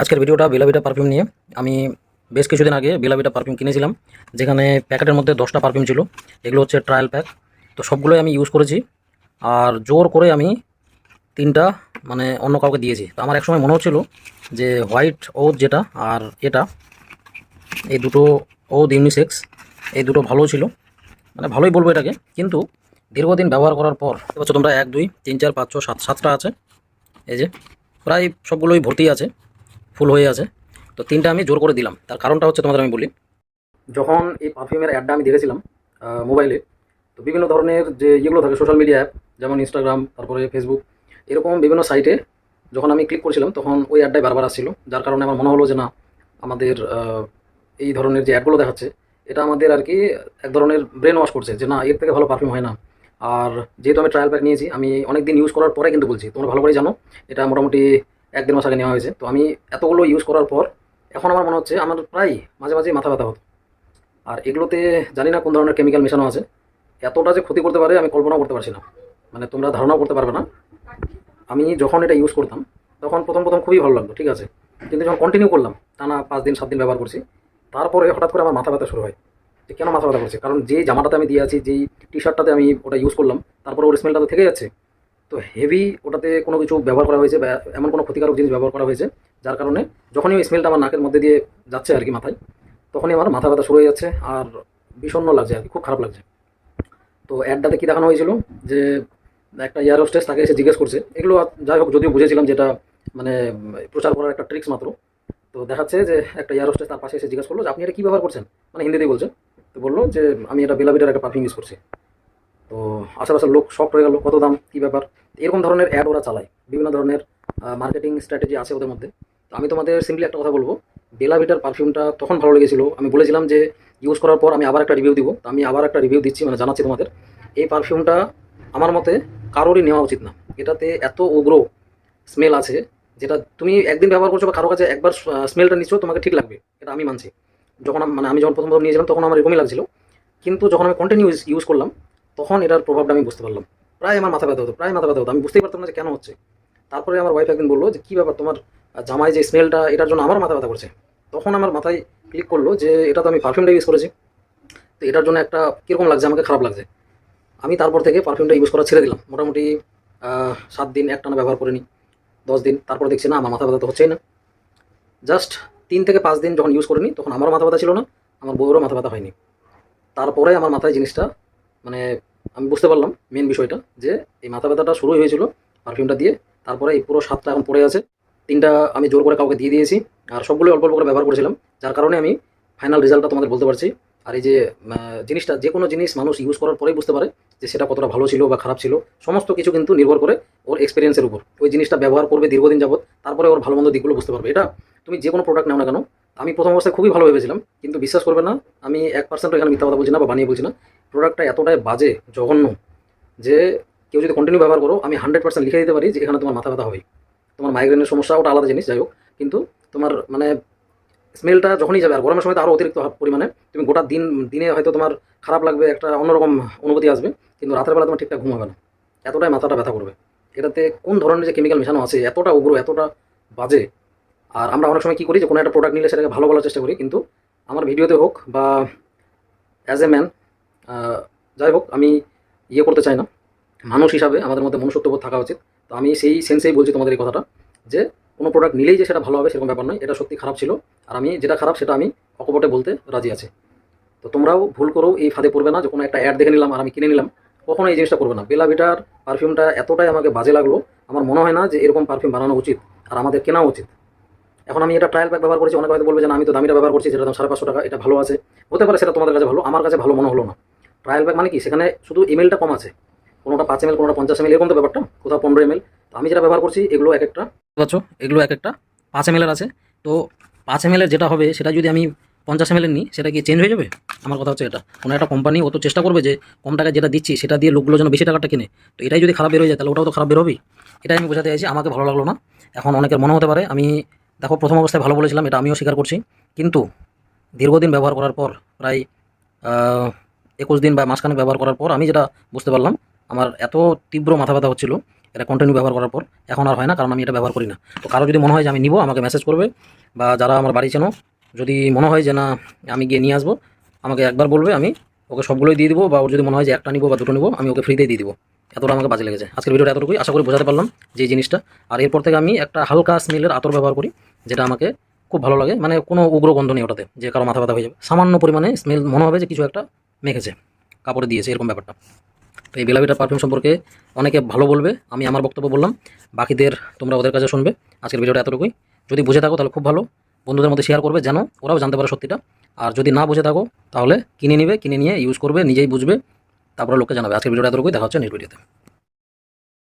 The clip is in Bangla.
আজকের ভিডিওটা বেলাভিটা পারফিউম নিয়ে। আমি বেশ কিছুদিন আগে বেলাভিটা পারফিউম কিনেছিলাম, যেখানে প্যাকেটের মধ্যে দশটা পারফিউম ছিল। এগুলো হচ্ছে ট্রায়াল প্যাক তো সবগুলোই আমি ইউজ করেছি। আর জোর করে আমি তিনটা মানে অন্য কাউকে দিয়েছি। তো আমার একসময় মনে হচ্ছিল যে হোয়াইট ও যেটা আর এটা, এই দুটো ও ইউনিসেক্স এই দুটো ভালো ছিল। মানে ভালোই বলব এটাকে। কিন্তু দীর্ঘদিন ব্যবহার করার পর তোমরা এক, দুই, তিন, চার, পাঁচ, ছ, সাত, সাতটা আছে। এই যে, প্রায় সবগুলোই ভর্তি আছে। ফুল হয়ে আছে। তো তিনটা আমি জোর করে দিলাম। তার কারণটা হচ্ছে তোমাদের আমি বলি। যখন এই পারফিউমের অ্যাডটা আমি দেখেছিলাম মোবাইলে, তো বিভিন্ন ধরনের যে ইয়েগুলো থাকে সোশ্যাল মিডিয়া অ্যাপ যেমন ইনস্টাগ্রাম তারপরে ফেসবুক এরকম বিভিন্ন সাইটে যখন আমি ক্লিক করেছিলাম, তখন ওই অ্যাডটাই বারবার আসছিল। যার কারণে আমার মনে হলো যে না, আমাদের এই ধরনের যে অ্যাডগুলো দেখাচ্ছে, এটা আমাদের আর কি এক ধরনের ব্রেন ওয়াশ করছে যে না, এর থেকে ভালো পারফিউম হয় না। আর যেহেতু আমি ট্রায়াল প্যাক নিয়েছি, আমি অনেক দিন ইউজ করার পরে কিন্তু বলছি, তোমরা ভালো করে জানো, এটা মোটামুটি এক দেড় মাস আগে নেওয়া হয়েছে। তো আমি এতগুলো ইউজ করার পর এখন আমার মনে হচ্ছে আমার প্রায় মাঝে মাঝে মাথা ব্যথা হতো। আর এগুলোতে জানি না কোন ধরনের কেমিক্যাল মেশানো আছে। এতটা যে ক্ষতি করতে পারে আমি কল্পনাও করতে পারছি না। মানে তোমরা ধারণাও করতে পারবে না। আমি যখন এটা ইউজ করতাম, তখন প্রথম প্রথম খুবই ভালো লাগতো, ঠিক আছে? কিন্তু যখন কন্টিনিউ করলাম, টানা পাঁচ দিন, সাত দিন ব্যবহার করছি, তারপরে হঠাৎ করে আমার মাথা ব্যথা শুরু হয়। যে কেন মাথা ব্যথা করছে? কারণ যে জামাটাতে আমি দিয়ে আছি, যেই টি শার্টটাতে আমি ওটা ইউজ করলাম, তারপরে ওর স্মেলটা তো থেকে যাচ্ছে। তো হেভি ওটাতে কোনো কিছু ব্যবহার করা হয়েছে বা এমন কোনো ক্ষতিকারক জিনিস ব্যবহার করা হয়েছে, যার কারণে যখনই ওই স্মেলটা আমার নাকের মধ্যে দিয়ে যাচ্ছে আর কি মাথায়, তখনই আমার মাথা ব্যথা শুরু হয়ে যাচ্ছে আর বিষণ্ণ লাগছে আর কি, খুব খারাপ লাগছে। তো অ্যাডটাতে কী দেখানো হয়েছিল? যে একটা এয়ার হোস্টেস তাকে এসে জিজ্ঞেস করছে। এগুলো যাই হোক, যদিও বুঝেছিলাম যেটা মানে প্রচার করার একটা ট্রিক্স মাত্র। তো দেখাচ্ছে যে একটা এয়ার হোস্টেস তার পাশে এসে জিজ্ঞেস করল যে, আপনি এটা কী ব্যবহার করছেন? মানে হিন্দিতেই বলছেন তো বলল যে, আমি এটা বেলাবিটার একটা পারফিউম ইউজ করছি। তো আশেপাশের লোক শখ হয়ে গেল। কত দাম, কী ব্যাপার? এরকম ধরনের অ্যাড ওরা চালায়। বিভিন্ন ধরনের মার্কেটিং স্ট্র্যাটেজি আছে ওদের মধ্যে। তো আমি তোমাদের সিম্পলি একটা কথা বলব। বেলাভিটার পারফিউমটা তখন ভালো লেগেছিল। আমি বলেছিলাম যে ইউজ করার পর আমি আবার একটা রিভিউ দিব। তো আমি আবার একটা রিভিউ দিচ্ছি মানে জানাচ্ছি তোমাদের। এই পারফিউমটা আমার মতে কারোরই নেওয়া উচিত না। এটাতে এত উগ্র স্মেল আছে, যেটা তুমি একদিন ব্যবহার করছ বা কারও কাছে একবার স্মেলটা নিচ্ছ, তোমাকে ঠিক লাগবে। এটা আমি মানছি। যখন মানে আমি যখন প্রথম প্রথম নিয়েছিলাম, তখন আমার এরকমই লাগছিল। কিন্তু যখন আমি কন্টিনিউ ইউজ করলাম তখন এটার প্রভাবটা আমি বুঝতে পারলাম। প্রায় আমার মাথা ব্যথা হতো, প্রায় মাথা ব্যথা হতো। আমি বুঝতেই পারতাম না যে কেন হচ্ছে। তারপরে আমার ওয়াইফ একদিন বলল যে, কী ব্যাপার তোমার জামায় যে স্মেলটা এটার জন্য আমার মাথা ব্যথা করছে? তখন আমার মাথায় ক্লিক করল যে, এটা তো আমি পারফিউমটা ইউজ করেছি। তো এটার জন্য একটা কীরকম লাগছে? আমাকে খারাপ লাগছে। আমি তারপর থেকে পারফিউমটা ইউজ করা ছেড়ে দিলাম। মোটামুটি সাত দিন একটানা ব্যবহার করিনি। দশ দিন। তারপর দেখছি, না, আমার মাথা ব্যথা তো হচ্ছেই না। জাস্ট তিন থেকে পাঁচ দিন যখন ইউজ করিনি, তখন আমারও মাথা ব্যথা ছিল না, আমার বউয়েরও মাথা ব্যথা হয়নি। তারপরে আমার মাথায় জিনিসটা মানে আমি বুঝতে পারলাম মেন বিষয়টা, যে এই মাথা ব্যথাটা শুরুই হয়েছিল পারফিউমটা দিয়ে, তারপরে এই পুরো সাতটা এখন পড়ে আছে। তিনটা আমি জোর করে কাউকে দিয়ে দিয়েছি, আর সবগুলোই অল্প অল্প করে ব্যবহার করেছিলাম, যার কারণে আমি ফাইনাল রেজাল্টটা তোমাদের বলতে পারছি। আর এই যে জিনিসটা, যে কোনো জিনিস মানুষ ইউজ করার পরেই বুঝতে পারে যে সেটা কতটা ভালো ছিল বা খারাপ ছিল। সমস্ত কিছু কিন্তু নির্ভর করে ওর এক্সপিরিয়েন্সের উপর। ওই জিনিসটা ব্যবহার করবে দীর্ঘদিন যাবত তারপরে ওর ভালো মন্দ দিকগুলো বুঝতে পারবে। এটা তুমি যে কোনো প্রোডাক্ট নাও না কেন, আমি প্রথম অবস্থায় খুবই ভালো ভেবেছিলাম, কিন্তু বিশ্বাস করবে না, আমি এক পার্সেন্ট এখানে মিথ্যা কথা বলছি না বা বানিয়ে বলছি না। প্রোডাক্টটা এতটাই বাজে, জঘন্য, যে কেউ যদি কন্টিনিউ ব্যবহার করো, আমি হান্ড্রেড পার্সেন্ট লিখে দিতে পারি যে এখানে তোমার মাথা ব্যথা হবে তোমার মাইগ্রেনের সমস্যা ওটা আলাদা জিনিস, যাই হোক। কিন্তু তোমার মানে স্মেলটা যখনই যাবে, আর গরমের সময় তো আরও অতিরিক্ত পরিমাণে, তুমি গোটা দিন, দিনে হয়তো তোমার খারাপ লাগবে, একটা অন্যরকম অনুভূতি আসবে, কিন্তু রাতের বেলা তোমার ঠিকঠাক ঘুমাবে না। এতটাই মাথাটা ব্যথা করবে। এটাতে কোন ধরনের যে কেমিক্যাল মেশানো আছে, এতটা উগ্র, এতটা বাজে। আর আমরা অনেক সময় কী করি যে কোনো একটা প্রোডাক্ট নিলে সেটাকে ভালো বলার চেষ্টা করি, কিন্তু আমার ভিডিওতে হোক বা অ্যাজ এ ম্যান যাই হোক, আমি ইয়ে করতে চাই না। মানুষ হিসাবে আমাদের মধ্যে মনুষ্যত্ববোধ থাকা উচিত। তো আমি সেই সেন্সেই বলছি তোমাদের এই কথাটা, যে কোনো প্রোডাক্ট নিলেই যে সেটা ভালো হবে সেরকম ব্যাপার নয়, এটা সত্যি খারাপ ছিল। আর আমি যেটা খারাপ সেটা আমি অকপটে বলতে রাজি আছি। তো তোমরাও ভুল করো এই ফাঁদে পড়বে না, যে কোনো একটা অ্যাড দেখে নিলাম আর আমি কিনে নিলাম। কখনো এই জিনিসটা করবে না। বেলা ভিটার পারফিউমটা এতটাই আমাকে বাজে লাগল, আমার মনে হয় না যে এরকম পারফিউম বানানো উচিত আর আমাদের কেনা উচিত। এখন আমি এটা ট্রায়াল প্যাক ব্যবহার করছি, অনেকে হয়তো বলবে যে আমি তো দামিটা ব্যবহার করছি যেটা দাম সাড়ে পাঁচশো টাকা, এটা ভালো আছে। হতে পারে সেটা তোমাদের কাছে ভালো, আমার কাছে ভালো মনে হলো না। ট্রায়াল প্যাক মানে কি? সেখানে শুধু এমএলটা কম আছে। কোনোটা পাঁচ এমএল কোনোটা পঞ্চাশ এমএল এরকম তো ব্যাপারটা। কোথাও পনেরো এমএল তো আমি যেটা ব্যবহার করছি, এগুলো এক একটা। পাচ্ছ? এগুলো এক একটা। পাঁচ এমএলের আছে। তো পাঁচ এমএলের যেটা হবে, সেটা যদি আমি পঞ্চাশ এমএলের নিই, সেটা কি চেঞ্জ হয়ে যাবে? আমার কথা হচ্ছে এটা। কোনো একটা কোম্পানি ও তো চেষ্টা করবে যে, কম টাকায় যেটা দিচ্ছি, সেটা দিয়ে লোকগুলো যেন বেশি টাকাটা কিনে। তো এটাই যদি খারাপ বের হয়ে যায়, তাহলে ওটাও তো খারাপ বের হবেই। এটাই আমি বোঝাতে চাইছি, আমাকে ভালো লাগল না। এখন অনেকের মনে হতে পারে, আমি দেখো, প্রথম অবস্থায় ভালো বলেছিলাম, এটা আমিও স্বীকার করছি। কিন্তু দীর্ঘদিন ব্যবহার করার পর, প্রায় একুশ দিন বা মাসখানেক ব্যবহার করার পর আমি যেটা বুঝতে পারলাম, আমার এত তীব্র মাথা ব্যথা হচ্ছিল, এটা কন্টিনিউ ব্যবহার করার পর, এখন আর হয় না, কারণ আমি এটা ব্যবহার করি না। তো কারও যদি মনে হয় যে আমি নিব, আমাকে মেসেজ করবে, বা যারা আমার বাড়ি চেনো, যদি মনে হয় যে না, আমি গিয়ে নিয়ে আসব, আমাকে একবার বলবে, আমি ওকে সবগুলোই দিয়ে দিব, বা ওর যদি মনে হয় যে একটা নিবো বা দুটো নিবো, আমি ওকে ফ্রিতেই দিয়ে দিব। এতটা আমাকে বাজে লেগেছে। আজকের ভিডিওটা এতটুকুই। আশা করি বোঝাতে পারলাম যে জিনিসটা। আর এরপর থেকে আমি একটা হালকা স্মেলের আতর ব্যবহার করি, যেটা আমাকে খুব ভালো লাগে। মানে কোনো উগ্র গন্ধ নেই ওটাতে, যে কারও মাথা ব্যথা হয়ে যাবে। সামান্য পরিমাণে স্মেল মনে হবে যে কিছু একটা মেখেছে, কাপড়ে দিয়েছে, এরকম ব্যাপারটা। তো এই বেলাভিটার পারফিউম সম্পর্কে অনেকে ভালো বলবে, আমি আমার বক্তব্য বললাম, বাকিদের তোমরা ওদের কাছে শুনবে, আজকের ভিডিওটা এতটুকুই। যদি বুঝে থাকো তাহলে খুব ভালো, বন্ধুদের মধ্যে শেয়ার করবে যেন ওরাও জানতে পারে সত্যিটা। আর যদি না বুঝে থাকো তাহলে কিনে নিবে, কিনে নিয়ে ইউজ করবে, নিজেই বুঝবে, তারপরে লোককে জানাবে। আজকের ভিডিওটা এতটুকুই, দেখা হচ্ছে নেক্সট ভিডিওতে